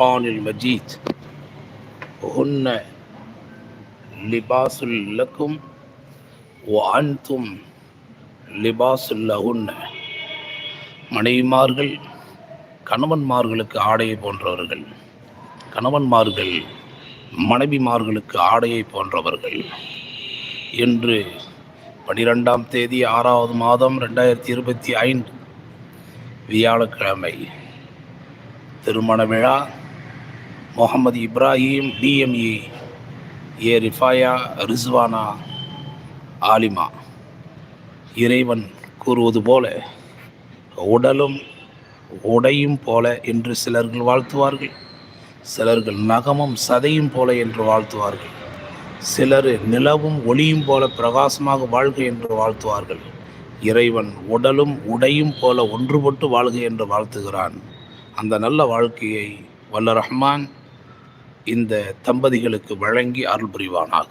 الفرقان المجيد هن لباس لكم وأنتم லிபாஸ் லஹுன்ன மனைவிமார்கள் கணவன்மார்களுக்கு ஆடையை போன்றவர்கள் கணவன்மார்கள் மனைவிமார்களுக்கு ஆடையை போன்றவர்கள் என்று பனிரெண்டாம் தேதி ஆறாவது மாதம் ரெண்டாயிரத்தி இருபத்தி ஐந்து வியாழக்கிழமை திருமண விழா முகமது இப்ராஹிம் டிஎம்இ ஏ ரிஃபாயா ரிஸ்வானா ஆலிமா. இறைவன் கூறுவது போல உடலும் உடையும் போல என்று சிலர்கள் வாழ்த்துவார்கள். சிலர்கள் நகமும் சதையும் போல என்று வாழ்த்துவார்கள். சிலர் நிலவும் ஒளியும் போல பிரகாசமாக வாழ்க என்று வாழ்த்துவார்கள். இறைவன் உடலும் உடையும் போல ஒன்றுபட்டு வாழ்க என்று வாழ்த்துகிறான். அந்த நல்ல வாழ்க்கையை வல்ல ரஹ்மான் இந்த தம்பதிகளுக்கு வழங்கி அருள் புரிவானாக.